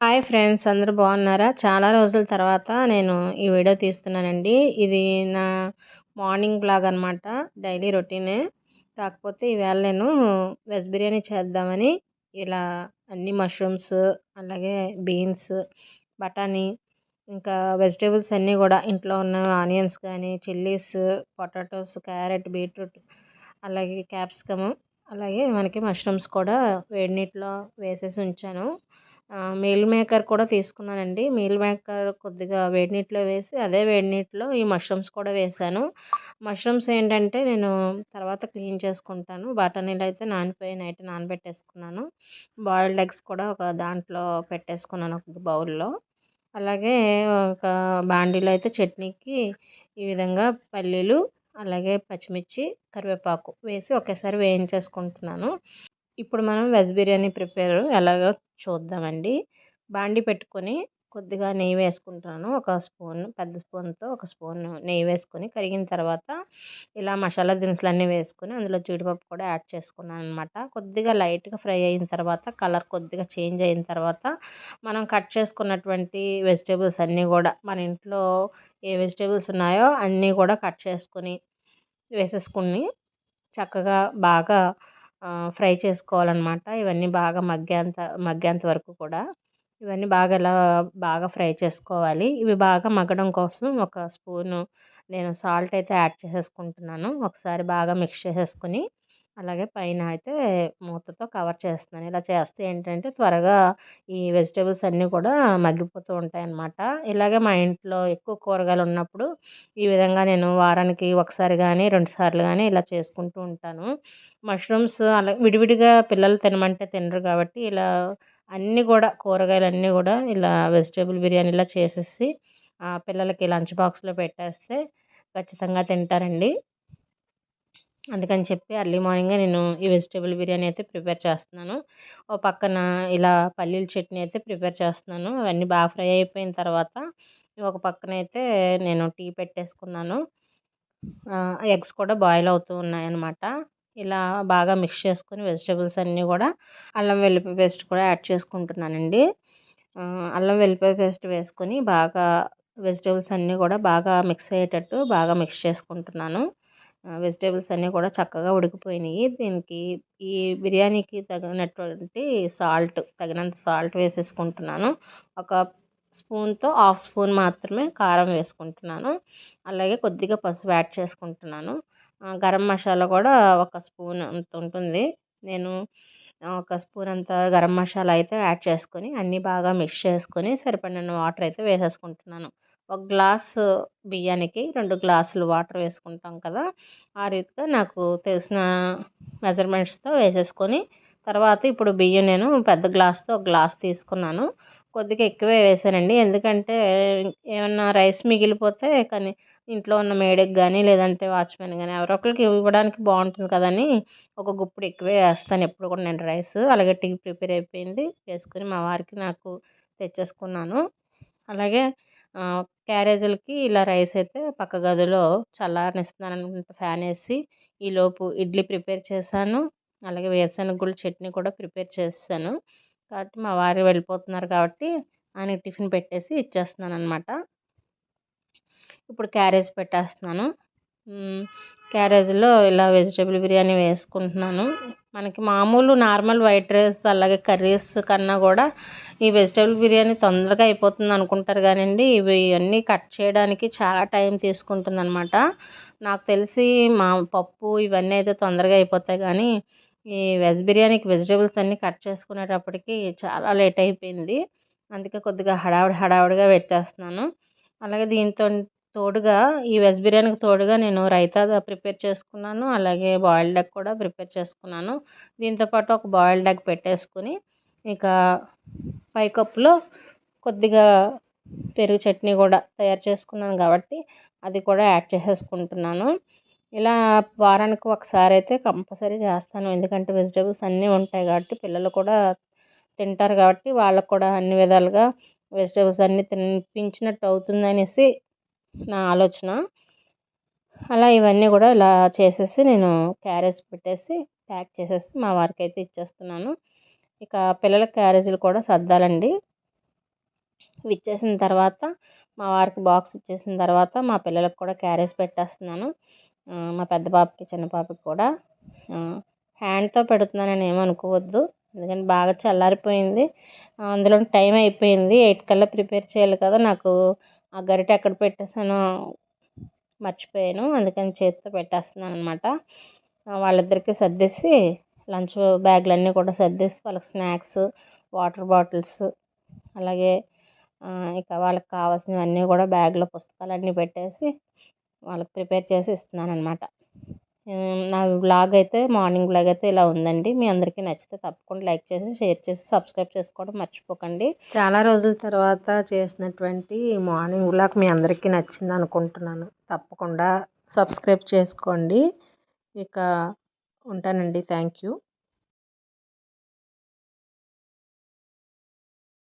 Hi friends అందరూ బాగున్నారా? చాలా రోజుల తర్వాత నేను ఈ వీడియో తీస్తున్నానండి. ఇది నా మార్నింగ్ బ్లాగ్ అనమాట డైలీ రొటీనే. కాకపోతే ఈవేళ నేను వెజ్ బిర్యానీ చేద్దామని ఇలా అన్ని మష్రూమ్స్ అలాగే బీన్స్ బఠానీ ఇంకా వెజిటేబుల్స్ అన్నీ కూడా ఇంట్లో ఉన్న ఆనియన్స్ కానీ చిల్లీస్ పొటాటోస్ క్యారెట్ బీట్రూట్ అలాగే క్యాప్సికమ్ అలాగే మనకి మష్రూమ్స్ కూడా వేడి నీటిలో వేసేసి ఉంచాను. మీల్ మేకర్ కూడా తీసుకున్నానండి. మీల్ మేకర్ కొద్దిగా వేడి నీటిలో వేసి అదే వేడి నీటిలో ఈ మష్రూమ్స్ కూడా వేసాను. మష్రూమ్స్ ఏంటంటే నేను తర్వాత క్లీన్ చేసుకుంటాను. బఠానీలు అయితే నానిపోయి నైట్ నానబెట్టేసుకున్నాను. బాయిల్డ్ ఎగ్స్ కూడా ఒక దాంట్లో పెట్టేసుకున్నాను ఒక బౌల్లో. అలాగే ఒక బాండీలో అయితే చట్నీకి ఈ విధంగా పల్లీలు అలాగే పచ్చిమిర్చి కరివేపాకు వేసి ఒకేసారి వేయించేసుకుంటున్నాను. ఇప్పుడు మనం వెజ్ బిర్యానీ ప్రిపేర్ ఎలాగో చూద్దామండి. బాండి పెట్టుకొని కొద్దిగా నెయ్యి వేసుకుంటాను. ఒక స్పూన్ పెద్ద స్పూన్తో ఒక స్పూన్ నెయ్యి వేసుకొని కరిగిన తర్వాత ఇలా మసాలా దినుసులు అన్నీ వేసుకొని అందులో జీడిపప్పు కూడా యాడ్ చేసుకున్నాను అనమాట కొద్దిగా లైట్గా ఫ్రై అయిన తర్వాత కలర్ కొద్దిగా చేంజ్ అయిన తర్వాత మనం కట్ చేసుకున్నటువంటి వెజిటేబుల్స్ అన్నీ కూడా మన ఇంట్లో ఏ వెజిటేబుల్స్ ఉన్నాయో అన్నీ కూడా కట్ చేసుకొని వేసేసుకుని చక్కగా బాగా ఫ్రై చేసుకోవాలన్నమాట. ఇవన్నీ బాగా మగ్గేంత మగ్గేంత వరకు కూడా. ఇవన్నీ బాగా ఇలా బాగా ఫ్రై చేసుకోవాలి. ఇవి బాగా మగ్గడం కోసం ఒక స్పూను నేను సాల్ట్ అయితే యాడ్ చేసేసుకుంటున్నాను. ఒకసారి బాగా మిక్స్ చేసేసుకుని అలాగే పైన అయితే మూతతో కవర్ చేస్తున్నాను. ఇలా చేస్తే ఏంటంటే త్వరగా ఈ వెజిటేబుల్స్ అన్నీ కూడా మగ్గిపోతూ ఉంటాయి అన్నమాట ఇలాగే మా ఇంట్లో ఎక్కువ కూరగాయలు ఉన్నప్పుడు ఈ విధంగా నేను వారానికి ఒకసారి కానీ రెండు సార్లు కానీ ఇలా చేసుకుంటూ ఉంటాను. మష్రూమ్స్ అలా విడివిడిగా పిల్లలు తినమంటే తినరు కాబట్టి ఇలా అన్నీ కూడా కూరగాయలు అన్నీ కూడా ఇలా వెజిటేబుల్ బిర్యానీ ఇలా చేసేసి పిల్లలకి లంచ్ బాక్స్లో పెట్టేస్తే ఖచ్చితంగా తింటారండి. అందుకని చెప్పి అర్లీ మార్నింగే నేను ఈ వెజిటేబుల్ బిర్యానీ అయితే ప్రిపేర్ చేస్తున్నాను. ఓ పక్కన ఇలా పల్లీల చట్నీ అయితే ప్రిపేర్ చేస్తున్నాను. అవన్నీ బాగా ఫ్రై అయిపోయిన తర్వాత ఒక పక్కన అయితే నేను టీ పెట్టేసుకున్నాను. ఎగ్స్ కూడా బాయిల్ అవుతూ ఉన్నాయన్నమాట. ఇలా బాగా మిక్స్ చేసుకొని వెజిటేబుల్స్ అన్నీ కూడా అల్లం వెల్లిపాయ పేస్ట్ కూడా యాడ్ చేసుకుంటున్నానండి. అల్లం వెల్లిపాయ పేస్ట్ వేసుకొని బాగా వెజిటేబుల్స్ అన్నీ కూడా బాగా మిక్స్ అయ్యేటట్టు బాగా మిక్స్ చేసుకుంటున్నాను. వెజిటేబుల్స్ అన్నీ కూడా చక్కగా ఉడికిపోయినాయి. దీనికి ఈ బిర్యానీకి తగినటువంటి సాల్ట్ తగినంత సాల్ట్ వేసేసుకుంటున్నాను. ఒక స్పూన్తో హాఫ్ స్పూన్ మాత్రమే కారం వేసుకుంటున్నాను. అలాగే కొద్దిగా పసుపు యాడ్ చేసుకుంటున్నాను. గరం మసాలా కూడా ఒక స్పూన్ అంత ఉంటుంది. నేను ఒక స్పూన్ అంత గరం మసాలా అయితే యాడ్ చేసుకొని అన్నీ బాగా మిక్స్ చేసుకొని సరిపడిన వాటర్ అయితే వేసేసుకుంటున్నాను. ఒక గ్లాసు బియ్యానికి రెండు గ్లాసులు వాటర్ వేసుకుంటాం కదా ఆ రీతిగా నాకు తెలిసిన మెజర్మెంట్స్తో వేసేసుకొని తర్వాత ఇప్పుడు బియ్యం నేను పెద్ద గ్లాస్తో ఒక గ్లాస్ తీసుకున్నాను. కొద్దిగా ఎక్కువే వేసానండి. ఎందుకంటే ఏమన్నా రైస్ మిగిలిపోతే కానీ ఇంట్లో ఉన్న మేడకి కానీ లేదంటే వాచ్మెన్ కానీ ఎవరో ఒకరికి ఇవ్వడానికి బాగుంటుంది కదని ఒక గుప్పుడు ఎక్కువే వేస్తాను ఎప్పుడు కూడా నేను రైస్. అలాగే టీ ప్రిపేర్ అయిపోయింది. వేసుకుని మా వారికి నాకు తెచ్చేసుకున్నాను. అలాగే క్యారేజీలకి ఇలా రైస్ అయితే పక్క గదిలో చల్లారనిస్తున్నాను. అనమాట ఫ్యాన్ వేసి ఈలోపు ఇడ్లీ ప్రిపేర్ చేశాను. అలాగే వేరుశనగ గుళ్ళు చట్నీ కూడా ప్రిపేర్ చేసాను కాబట్టి మా వారు వెళ్ళిపోతున్నారు కాబట్టి ఆయనకి టిఫిన్ పెట్టేసి ఇచ్చేస్తున్నాను అనమాట ఇప్పుడు క్యారేజ్ పెట్టేస్తున్నాను. క్యారేజ్లో ఇలా వెజిటేబుల్ బిర్యానీ వేసుకుంటున్నాను. మనకి మామూలు నార్మల్ వైట్ రైస్ అలాగే కర్రీస్ కన్నా కూడా ఈ వెజిటేబుల్ బిర్యానీ తొందరగా అయిపోతుంది అనుకుంటారు కానివ్వండి ఇవి అన్నీ కట్ చేయడానికి చాలా టైం తీసుకుంటుంది అనమాట నాకు తెలిసి మా పప్పు ఇవన్నీ అయితే తొందరగా అయిపోతాయి కానీ ఈ వెజ్ బిర్యానీకి వెజిటేబుల్స్ అన్నీ కట్ చేసుకునేటప్పటికి చాలా లేట్ అయిపోయింది. అందుకే కొద్దిగా హడావుడి హడావుడిగా పెట్టేస్తున్నాను. అలాగే దీంతో తోడుగా ఈ వెజ్ బిర్యానీకి తోడుగా నేను రైతా ప్రిపేర్ చేసుకున్నాను. అలాగే బాయిల్డ్ ఎగ్ కూడా ప్రిపేర్ చేసుకున్నాను. దీంతోపాటు ఒక బాయిల్డ్ ఎగ్ పెట్టేసుకుని ఇక పై కప్పులో కొద్దిగా పెరుగు చట్నీ కూడా తయారు చేసుకున్నాను కాబట్టి అది కూడా యాడ్ చేసేసుకుంటున్నాను. ఇలా వారానికి ఒకసారి అయితే కంపల్సరీ చేస్తాను. ఎందుకంటే వెజిటేబుల్స్ అన్నీ ఉంటాయి కాబట్టి పిల్లలు కూడా తింటారు కాబట్టి వాళ్ళకు కూడా అన్ని విధాలుగా వెజిటేబుల్స్ అన్నీ తినిపించినట్టు అవుతుంది అనేసి నా ఆలోచన. అలా ఇవన్నీ కూడా ఇలా చేసేసి నేను క్యారేజ్ పెట్టేసి ప్యాక్ చేసేసి మా వారికి అయితే ఇచ్చేస్తున్నాను. ఇక పిల్లల క్యారేజీలు కూడా సర్దాలండి. ఇచ్చేసిన తర్వాత మా వారికి బాక్స్ ఇచ్చేసిన తర్వాత మా పిల్లలకు కూడా క్యారేజ్ పెట్టేస్తున్నాను. మా పెద్ద పాపకి చిన్న పాపకి కూడా. హ్యాండ్తో పెడుతున్నానని ఏమనుకోవద్దు ఎందుకంటే బాగా చల్లారిపోయింది. అందులో టైం అయిపోయింది. ఎయిట్ కల్లా ప్రిపేర్ చేయాలి కదా నాకు. ఆ గరిటె ఎక్కడ పెట్టేసానో మర్చిపోయాను. అందుకని చేతితో పెట్టేస్తున్నాను అనమాట వాళ్ళిద్దరికీ సర్దేసి లంచ్ బ్యాగులన్నీ కూడా సర్దేసి వాళ్ళకి స్నాక్స్ వాటర్ బాటిల్స్ అలాగే ఇక వాళ్ళకి కావాల్సినవన్నీ కూడా బ్యాగ్లో పుస్తకాలన్నీ పెట్టేసి వాళ్ళకి ప్రిపేర్ చేసి ఇస్తున్నాను అనమాట నా వ్లాగ్ అయితే మార్నింగ్ వ్లాగ్ అయితే ఇలా ఉందండి. మీ అందరికీ నచ్చితే తప్పకుండా లైక్ చేసి షేర్ చేసి సబ్స్క్రైబ్ చేసుకోవడం మర్చిపోకండి. చాలా రోజుల తర్వాత చేసినటువంటి మార్నింగ్ వ్లాగ్ మీ అందరికీ నచ్చింది అనుకుంటున్నాను. తప్పకుండా సబ్స్క్రైబ్ చేసుకోండి. ఇక ఉంటానండి. Thank you.